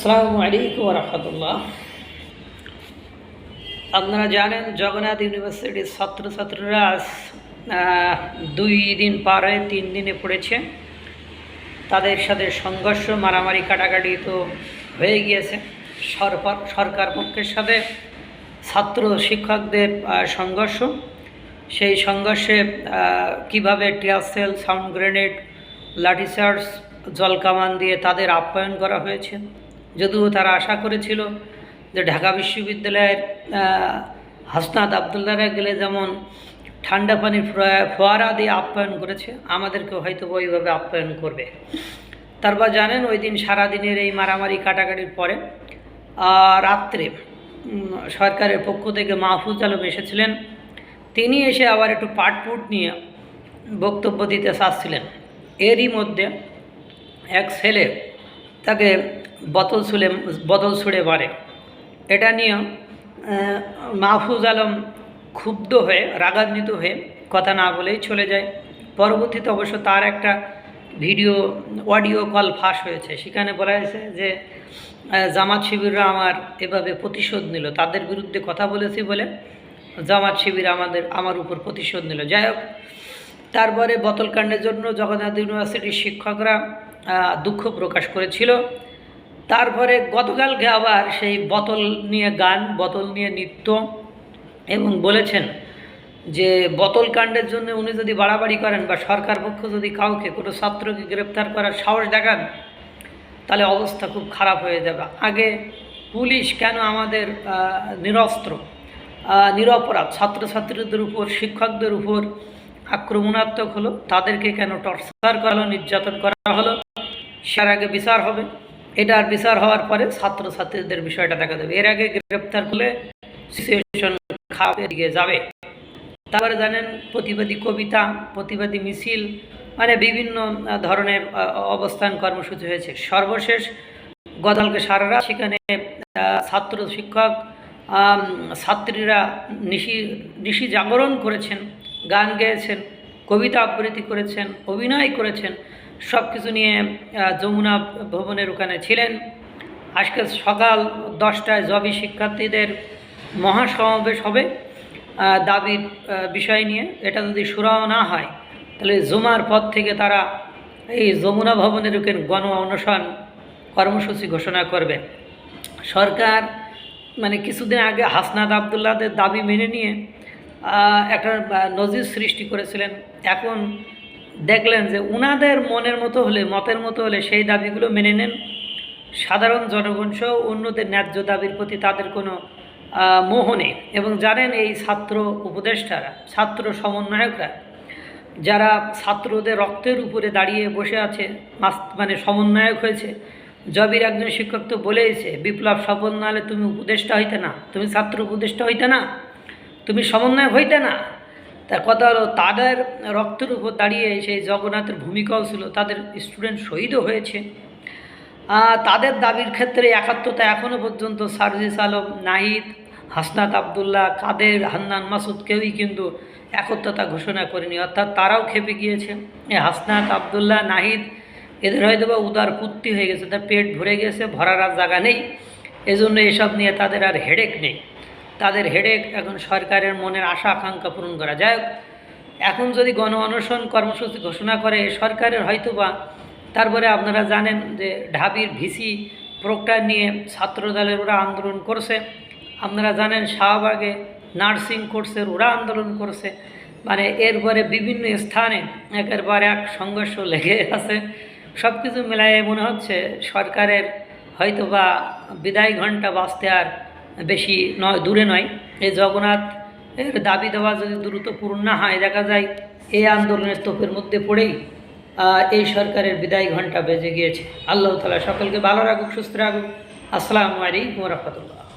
আসসালামু আলাইকুম রহমতুল্লাহ। আপনারা জানেন জগন্নাথ ইউনিভার্সিটির ছাত্রছাত্রীরা আজ দুই দিন পার হয়ে তিন দিনে পড়েছে। তাদের সাথে সংঘর্ষ, মারামারি, কাটাকাটি তো হয়ে গিয়েছে। সরকার সরকার পক্ষের সাথে ছাত্র শিক্ষকদের সংঘর্ষ। সেই সংঘর্ষে কীভাবে tear shell sound grenade, lathicharge, জলকামান দিয়ে তাদের আপ্যায়ন করা হয়েছে। যদিও তারা আশা করেছিল যে ঢাকা বিশ্ববিদ্যালয়ের আহ, হাসনাত আবদুল্লাহরা গেলে যেমন ঠান্ডা পানির ফোয়ারা দিয়ে আপ্যায়ন করেছে আমাদেরকে হয়তো ওইভাবে আপ্যায়ন করবে। তারপর জানেন ওই দিন সারাদিনের এই মারামারি কাটাকাটির পরে রাত্রে সরকারের পক্ষ থেকে মাহফুজ আলম এসেছিলেন। তিনি এসে আবার একটু পাটপুট নিয়ে বক্তব্য দিতে চাচ্ছিলেন। এরই মধ্যে এক ছেলে তাকে বোতল ছুলে বদল ছুঁড়ে মারে। এটা নিয়ে মাহফুজ আলম ক্ষুব্ধ হয়ে, রাগান্বিত হয়ে কথা না বলেই চলে যায়। পরবর্তীতে অবশ্য তার একটা ভিডিও, অডিও কল ফাঁস হয়েছে। সেখানে বলা হয়েছে যে জামাত শিবিররা আমার এভাবে প্রতিশোধ নিল। তাদের বিরুদ্ধে কথা বলেছি বলে জামাত শিবির আমাদের, আমার উপর প্রতিশোধ নিল। যাই হোক, তারপরে বোতলকাণ্ডের জন্য জগন্নাথ ইউনিভার্সিটির শিক্ষকরা দুঃখ প্রকাশ করেছিল। তারপরে গতকালকে আবার সেই বোতল নিয়ে গান, বোতল নিয়ে নৃত্য এবং বলেছেন যে বোতল কাণ্ডের জন্য উনি যদি বাড়াবাড়ি করেন বা সরকার পক্ষ যদি কাউকে, কোনো ছাত্রকে গ্রেপ্তার করার সাহস দেখান, তাহলে অবস্থা খুব খারাপ হয়ে যাবে। আগে পুলিশ কেন আমাদের নিরস্ত্র নিরপরাধ, ছাত্রছাত্রীদের উপর, শিক্ষকদের উপর আক্রমণাত্মক হলো, তাদেরকে কেন টর্চার করা হলো, নির্যাতন করা হলো সের আগে বিচার হবে। এটার বিচার হওয়ার পরে ছাত্রছাত্রীদের বিষয়টা দেখা যাবে এর আগে গ্রেপ্তার করলে সিচুয়েশন খারাপের দিকে যাবে। তারপরে জানেন, প্রতিবাদী কবিতা, প্রতিবাদী মিছিল মানে বিভিন্ন ধরনের অবস্থান কর্মসূচি হয়েছে। সর্বশেষ গতকালকে সারারা সেখানে ছাত্র শিক্ষক ছাত্রীরা নিশি নিশি জাগরণ করেছেন, গান গেয়েছেন। কবিতা আবৃত্তি করেছেন, অভিনয় করেছেন সব কিছু নিয়ে যমুনা ভবনের ওখানে ছিলেন। আজকে সকাল দশটায় জবি শিক্ষার্থীদের মহাসমাবেশ হবে। দাবির বিষয় নিয়ে। এটা যদি সুরাও না হয়, তাহলে জুমার পর থেকে তারা এই যমুনা ভবনের ওখানে গণ অনশন কর্মসূচি ঘোষণা করবে। সরকার মানে কিছুদিন আগে হাসনাত আবদুল্লাদের দাবি মেনে নিয়ে একটা নজির সৃষ্টি করেছিলেন। এখন দেখলেন যে উনাদের মনের মতো হলে, মতের মতো হলে সেই দাবিগুলো মেনে নেন। সাধারণ জনগণ সহ অন্যদের ন্যায্য দাবির প্রতি তাদের কোনো মোহ নেই। এবং জানেন এই ছাত্র উপদেষ্টারা, ছাত্র সমন্বয়করা, যারা ছাত্রদের রক্তের উপরে দাঁড়িয়ে বসে আছে মানে সমন্বয়ক হয়েছে, জবির একজন শিক্ষক তো বলেইছে, বিপ্লব সফল না হলে তুমি উপদেষ্টা হইতে না, তুমি ছাত্র উপদেষ্টা হইতে না। তুমি সমন্বয় হইতে না। তার কথা হলো, তাদের রক্তের উপর দাঁড়িয়ে সেই জগন্নাথের ভূমিকাও ছিল, তাদের স্টুডেন্ট শহীদও হয়েছে। তাদের দাবির ক্ষেত্রে একাত্মতা এখনও পর্যন্ত সার্জিস আলম, নাহিদ, হাসনাত আবদুল্লাহ, কাদের, হান্নান, মাসুদ কেউই কিন্তু একত্রতা ঘোষণা করেনি। অর্থাৎ তারাও খেপে গিয়েছে। হাসনাত আবদুল্লাহ, নাহিদ, এদের হয়তো বা উদার পুত্তি হয়ে গেছে, তার পেট ভরে গেছে, ভরার আর জায়গা নেই। এজন্য এসব নিয়ে তাদের আর হেডেক নেই। তাদের হেডেক এখন সরকারের মনের আশা আকাঙ্ক্ষা পূরণ করা। যাই এখন যদি গণ অনশন কর্মসূচি ঘোষণা করে সরকারের হয়তো বা তারপরে আপনারা জানেন যে ঢাবির ভিসি প্রক্টার নিয়ে ছাত্রদলের ওরা আন্দোলন করছে। আপনারা জানেন শাহবাগে নার্সিং কোর্সের ওরা আন্দোলন করছে। মানে এরপরে বিভিন্ন স্থানে একের পর এক সংঘর্ষ লেগে আছে। সব কিছু মিলায়ে মনে হচ্ছে সরকারের হয়তো বা বিদায় ঘণ্টা বাঁচতে আর বেশি নয়, দূরে নয়। এই জগন্নাথ এর দাবি দেওয়া যদি দ্রুত পূরণ না হয়, দেখা যায় এই আন্দোলনের তোপের মধ্যে পড়েই এই সরকারের বিদায় ঘণ্টা বেজে গিয়েছে। আল্লাহ তালা সকলকে ভালো রাখুক, সুস্থ রাখুক। আসসালামু আলাইকুম রহমতুল্লাহ।